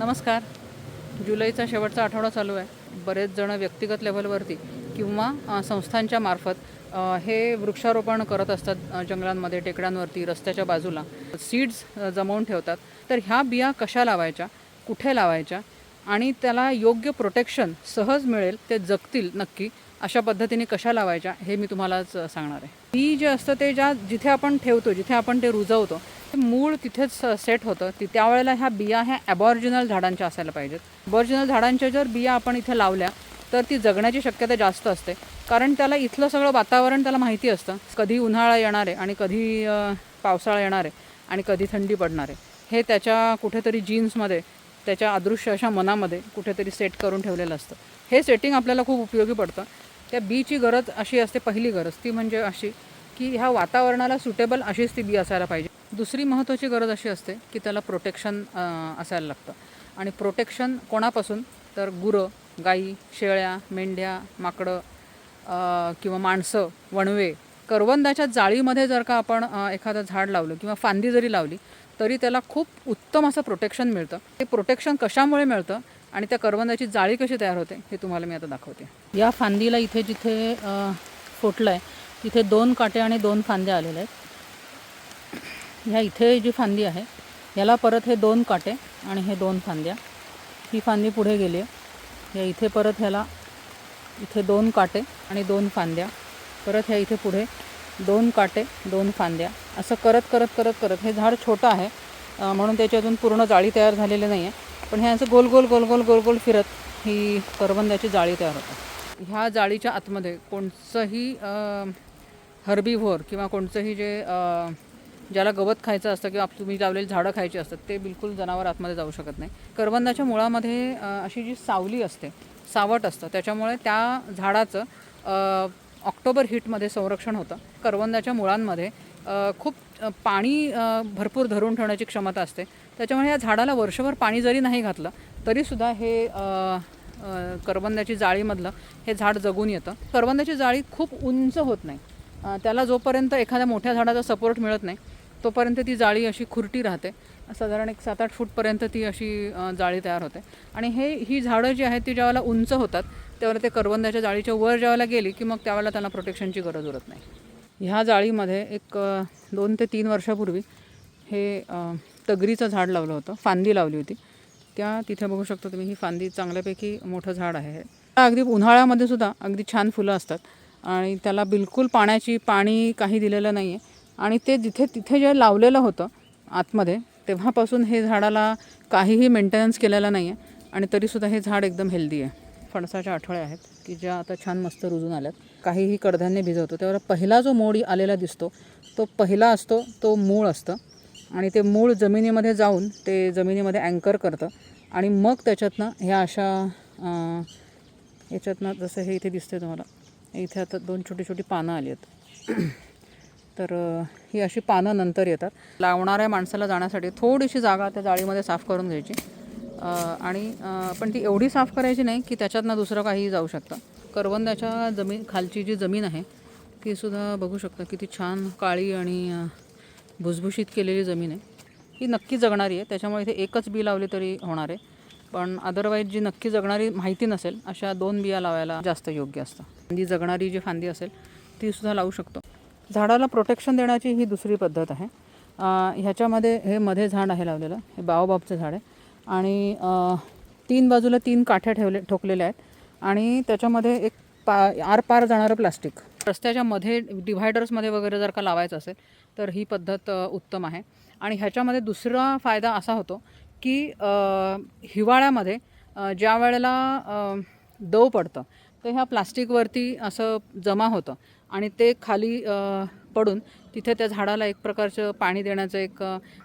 नमस्कार. जुलैचा शेवटचा आठवडा चालू आहे. बरेच जण व्यक्तिगत लेवलवरती किंवा संस्थांच्या मार्फत हे वृक्षारोपण करत असतात जंगलांमध्ये टेकड्यांवरती रस्त्याच्या बाजूला. सीड्स जमवून ठेवतात. तर ह्या बिया कशा लावायच्या? कुठे लावायच्या? आणि त्याला योग्य प्रोटेक्शन सहज मिळेल ते जगतील नक्की अशा पद्धतीने कशा लावायच्या हे मी तुम्हालाच सांगणार आहे. बी जे असतं ते ज्या जिथे आपण ठेवतो जिथे आपण ते रुजवतो ते मूळ तिथेच सेट होतं. ती त्यावेळेला ह्या बिया ह्या ॲबॉर्जिनल झाडांच्या असायला पाहिजेत. ॲबॉर्जिनल झाडांच्या जर बिया आपण इथे लावल्या तर ती जगण्याची शक्यता जास्त असते. कारण त्याला इथलं सगळं वातावरण त्याला माहिती असतं. कधी उन्हाळा येणार आहे आणि कधी पावसाळा येणार आहे आणि कधी थंडी पडणार आहे. हे त्याच्या कुठेतरी जीन्समध्ये त्याच्या अदृश्य अशा मनामध्ये कुठेतरी सेट करून ठेवलेलं असतं. हे सेटिंग आपल्याला खूप उपयोगी पडतं. त्या बीची गरज अशी असते पहिली गरज. ती म्हणजे अशी की ह्या वातावरणाला सुटेबल अशीच ती बी असायला पाहिजे. दुसरी महत्त्वाची गरज अशी असते की त्याला प्रोटेक्शन असायला लागतं. आणि प्रोटेक्शन कोणापासून? तर गुरं गाई शेळ्या मेंढ्या माकडं किंवा माणसं वणवे. करवंदाच्या जाळीमध्ये जर का आपण एखादं झाड लावलं किंवा फांदी जरी लावली तरी त्याला खूप उत्तम असं प्रोटेक्शन मिळतं. ते प्रोटेक्शन कशामुळे मिळतं आणि त्या करवंदाची जाळी कशी तयार होते हे तुम्हाला मी आता दाखवते. या फांदीला इथे जिथे फुटलं आहे तिथे दोन काटे आणि दोन फांद्या आलेल्या आहेत. ह्या इथे जी फांदी आहे याला परत हे दोन काटे आणि हे दोन फांद्या. ही फांदी पुढे गेली आहे. या इथे परत ह्याला इथे दोन काटे आणि दोन फांद्या. परत ह्या इथे पुढे दोन काटे दोन फांद्या असं करत करत करत करत. हे झाड छोटं आहे म्हणून त्याची अजून पूर्ण जाळी तयार झालेली नाही आहे पण हे असं गोल गोल गोल गोल गोल गोल फिरत ही करवंदाची जाळी तयार होते. ह्या जाळीच्या आतमध्ये कोणचंही हर्बीव्होर किंवा कोणचंही जे ज्याला गवत खायचं असतं किंवा तुम्ही लावलेली झाडं खायची असतात ते बिलकुल जनावर आतमध्ये जाऊ शकत नाही. करवंदाच्या मुळामध्ये अशी जी सावली असते सावट असतं त्याच्यामुळे त्या झाडाचं ऑक्टोबर हीटमध्ये संरक्षण होतं. करवंदाच्या मुळांमध्ये खूप पाणी भरपूर धरून ठेवण्याची क्षमता असते. त्याच्यामुळे या झाडाला वर्षभर पाणी जरी नाही घातलं तरीसुद्धा हे करवंदाची जाळीमधलं हे झाड जगून येतं. करवंदाची जाळी खूप उंच होत नाही. त्याला जोपर्यंत एखाद्या मोठ्या झाडाचा सपोर्ट मिळत नाही तोपर्यंत ती जाळी अशी खुरटी राहते. साधारण एक सात आठ फूटपर्यंत ती अशी जाळी तयार होते. आणि हे ही झाडं जी आहेत ती ज्यावेळेला उंच होतात त्यावेळेला ते करवंदाच्या जाळीच्या वर ज्यावेळेला गेली की मग त्यावेळेला त्यांना प्रोटेक्शनची गरज उरत नाही. ह्या जाळीमध्ये एक दोन ते तीन वर्षापूर्वी हे तगरीचं झाड लावलं होतं फांदी लावली होती. त्या तिथे बघू शकता तुम्ही ही फांदी चांगल्यापैकी मोठं झाड आहे अगदी उन्हाळ्यामध्ये सुद्धा अगदी छान फुलं असतात आणि त्याला बिलकुल पाण्याची पाणी काही दिलेलं नाही आहे आणि ते जिथे तिथे जे लावलेलं होतं आतमध्ये तेव्हापासून हे झाडाला काहीही मेंटेनन्स केलेला नाही आहे आणि तरीसुद्धा हे झाड एकदम हेल्दी आहे. फणसाच्या आठवड्या आहेत की ज्या आता छान मस्त रुजून आल्यात. काहीही कडधान्य भिजवतो त्यावर पहिला जो मोड आलेला दिसतो तो पहिला असतो तो मूळ असतं. आणि ते मूळ जमिनीमध्ये जाऊन ते जमिनीमध्ये अँकर करतं. आणि मग त्याच्यातनं ह्या अशा याच्यातनं जसं हे इथे दिसतंय तुम्हाला इथे आता दोन छोटी छोटी पानं आली आहेत. तर ही अशी पानं नंतर येतात. लावणाऱ्या माणसाला जाण्यासाठी थोडीशी जागा त्या जाळीमध्ये साफ करून घ्यायची. आणि पण ती एवढी साफ करायची नाही की त्याच्यातनं दुसरं काहीही जाऊ शकतं. करवंदाच्या जमीन खालची जी जमीन आहे ती सुद्धा बघू शकता किती छान काळी आणि भुसभुशीत केलेली जमीन आहे. ही नक्की जगणारी आहे. त्याच्यामुळे इथे एकच बी लावली तरी होणार आहे. पण अदरवाईज जी नक्की जगणारी माहिती नसेल अशा दोन बिया लावायला जास्त योग्य असतं. फांदी जगणारी जी फांदी असेल ती सुद्धा लावू शकतो. झाडाला प्रोटेक्शन देण्याची ही दुसरी पद्धत आहे. ह्याच्यामध्ये हे मध्ये झाड आहे लावलेलं. हे बाओबाबचं झाड आहे. आणि तीन बाजूला तीन काठ्या ठेवले ठोकलेल्या आहेत. आणि त्याच्यामध्ये एक पा आर पार जाणारं प्लास्टिक. रस्त्याच्या मध्ये डिव्हायडर्समध्ये वगैरे जर का लावायचं असेल तर ही पद्धत उत्तम आहे. आणि ह्याच्यामध्ये दुसरा फायदा असा होतो की हिवाळ्यामध्ये ज्या वेळेला दव पडतं तर ह्या प्लास्टिकवरती असं जमा होतं. आणि ते खाली पडून तिथे त्या झाडाला एक प्रकारचं पाणी देण्याचं एक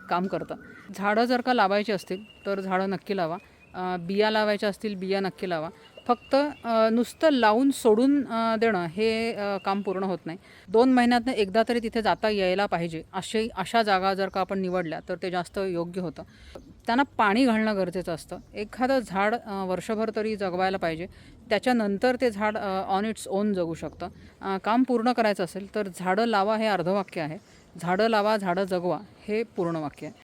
काम करतं. झाडं जर का लावायची असतील तर झाडं नक्की लावा. बिया लावायच्या असतील बिया नक्की लावा. फक्त नुसतं लावून सोडून देणं हे काम पूर्ण होत नाही. दोन महिन्यातनं एकदा तरी तिथे जाता यायला पाहिजे. असे अशा जागा जर का आपण निवडल्या तर ते जास्त योग्य होतं. त्यांना पाणी घालणं गरजेचं असतं. एखादं झाड वर्षभर तरी जगवायला पाहिजे. त्याच्यानंतर ते झाड ऑन इट्स ओन जगू शकतं. काम पूर्ण करायचं असेल तर झाडं लावा हे अर्धवाक्य आहे. झाडं लावा झाडं जगवा हे पूर्ण वाक्य आहे.